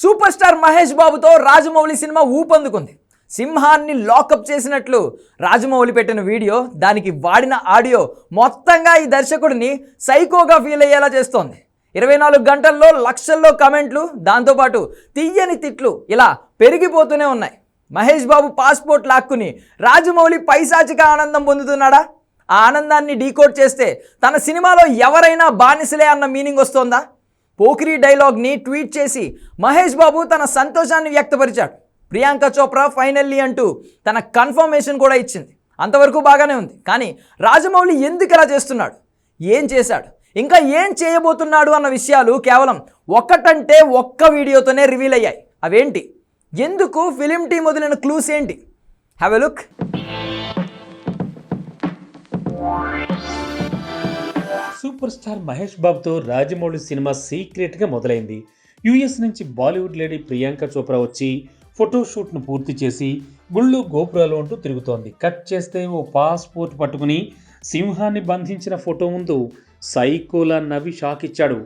Super star Mahesh బాబుతో Rajamouli cinema ఊపందుకుంది. సింహాన్ని lockup చేసినట్లు రాజమౌళి పెట్టిన వీడియో దానికి వాడిన ఆడియో మొత్తంగా ఈ దర్శకుడిని సైకోగా ఫీల్ అయ్యేలా చేస్తోంది. ఇరవై నాలుగు గంటల్లో లక్షల్లో కమెంట్లు దాంతోపాటు తీయని తిట్లు ఇలా పెరిగిపోతూనే ఉన్నాయి. మహేష్ బాబు పాస్పోర్ట్ లాక్కుని రాజమౌళి పైశాచిక ఆనందం పొందుతున్నాడా? ఆ ఆనందాన్ని డీకోడ్ చేస్తే తన సినిమాలో ఎవరైనా బానిసలే అన్న మీనింగ్ వస్తోందా? పోకిరి డైలాగ్ని ట్వీట్ చేసి మహేష్ బాబు తన సంతోషాన్ని వ్యక్తపరిచాడు. ప్రియాంక చోప్రా ఫైనల్లీ అంటూ తన కన్ఫర్మేషన్ కూడా ఇచ్చింది. అంతవరకు బాగానే ఉంది. కానీ రాజమౌళి ఎందుకు ఇలా చేస్తున్నాడు? ఏం చేశాడు? ఇంకా ఏం చేయబోతున్నాడు అన్న విషయాలు కేవలం ఒక్కటంటే ఒక్క వీడియోతోనే రివీల్ అయ్యాయి. అవేంటి? ఎందుకు ఫిలిం టీం వదిలిన క్లూస్ ఏంటి? Have a look super star Mahesh బాబుతో రాజమౌళి సినిమా సీక్రెట్గా మొదలైంది. యుఎస్ నుంచి బాలీవుడ్ లేడీ ప్రియాంక చోప్రా వచ్చి ఫోటోషూట్ను పూర్తి చేసి గుళ్ళు గోపురాలు అంటూ తిరుగుతోంది. కట్ చేస్తే ఓ పాస్పోర్ట్ పట్టుకుని సింహాన్ని బంధించిన ఫోటో ముందు సైకోలా నవ్వి షాక్ ఇచ్చాడు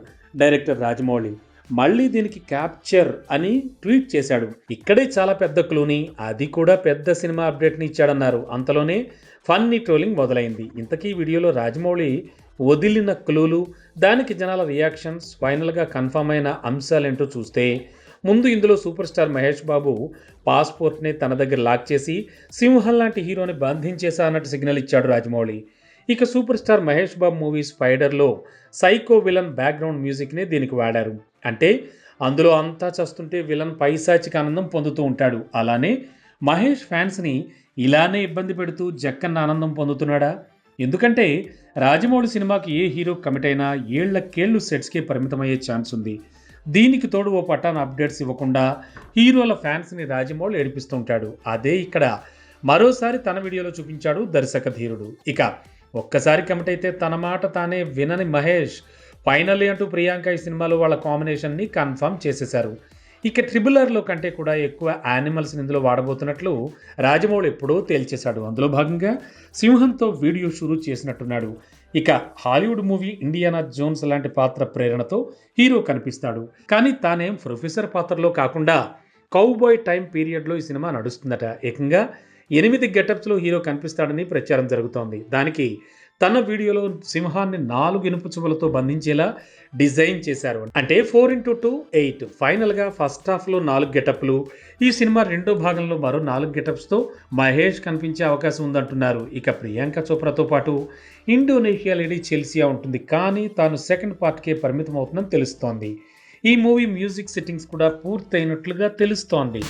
డైరెక్టర్ రాజమౌళి. మళ్ళీ దీనికి క్యాప్చర్ అని ట్వీట్ చేశాడు. ఇక్కడే చాలా పెద్ద క్లూని అది కూడా పెద్ద సినిమా అప్డేట్ని ఇచ్చాడన్నారు. అంతలోనే ఫన్నీ ట్రోలింగ్ మొదలైంది. ఇంతకీ వీడియోలో రాజమౌళి వదిలిన క్లూలు దానికి జనాల రియాక్షన్స్ ఫైనల్గా కన్ఫర్మ్ అయిన అంశాలేంటో చూస్తే ముందు ఇందులో సూపర్ స్టార్ మహేష్ బాబు పాస్పోర్ట్ని తన దగ్గర లాక్ చేసి సింహం లాంటి హీరోని బంధించేశా అన్నట్టు సిగ్నల్ ఇచ్చాడు రాజమౌళి. ఇక super star Mahesh Babu movie స్పైడర్లో psycho villain background మ్యూజిక్ని దీనికి వాడారు. అంటే అందులో అంతా చస్తుంటే విలన్ పైశాచిక ఆనందం పొందుతూ ఉంటాడు. అలానే మహేష్ ఫ్యాన్స్ని ఇలానే ఇబ్బంది పెడుతూ జక్కన్న ఆనందం పొందుతున్నాడా? ఎందుకంటే రాజమౌళి సినిమాకి ఏ హీరో కమిట్ అయినా ఏళ్ళకేళ్ళు సెట్స్కే పరిమితమయ్యే ఛాన్స్ ఉంది. దీనికి తోడు ఓ పట్టాన అప్డేట్స్ ఇవ్వకుండా హీరోల ఫ్యాన్స్ని రాజమౌళి ఏడిపిస్తుంటాడు. అదే ఇక్కడ మరోసారి తన వీడియోలో చూపించాడు దర్శక ధీరుడు. ఇక ఒక్కసారి కమిట్ అయితే తన మాట తానే వినని మహేష్ ఫైనల్లీ అంటూ ప్రియాంక ఈ సినిమాలో వాళ్ళ కాంబినేషన్ని కన్ఫర్మ్ చేసేశారు. ఇక ట్రిబులర్లో కంటే కూడా ఎక్కువ యానిమల్స్ని ఇందులో వాడబోతున్నట్లు రాజమౌళి ఎప్పుడో తేల్చేశాడు. అందులో భాగంగా సింహంతో వీడియో షురూ చేసినట్టున్నాడు. ఇక హాలీవుడ్ మూవీ ఇండియానా జోన్స్ లాంటి పాత్ర ప్రేరణతో హీరో కనిపిస్తాడు. కానీ తానేం ప్రొఫెసర్ పాత్రలో కాకుండా కౌబాయ్ టైం పీరియడ్లో ఈ సినిమా నడుస్తుందట. ఏకంగా ఎనిమిది గెటప్స్లో హీరో కనిపిస్తాడని ప్రచారం జరుగుతోంది. దానికి తన వీడియోలో సింహాన్ని నాలుగు ఇనుపు చువ్వలతో బంధించేలా డిజైన్ చేశారు. అంటే ఫోర్ ఇంటూ టూ ఎయిట్ ఫైనల్గా ఫస్ట్ హాఫ్లో నాలుగు గెటప్లు. ఈ సినిమా రెండో భాగంలో మరో నాలుగు గెటప్స్తో మహేష్ కనిపించే అవకాశం ఉందంటున్నారు. ఇక ప్రియాంక చోప్రాతో పాటు ఇండోనేషియా లేడీ చెల్సియా ఉంటుంది. కానీ తాను సెకండ్ పార్ట్కే పరిమితం అవుతుందని తెలుస్తోంది. ఈ మూవీ మ్యూజిక్ సెట్టింగ్స్ కూడా పూర్తయినట్లుగా తెలుస్తోంది.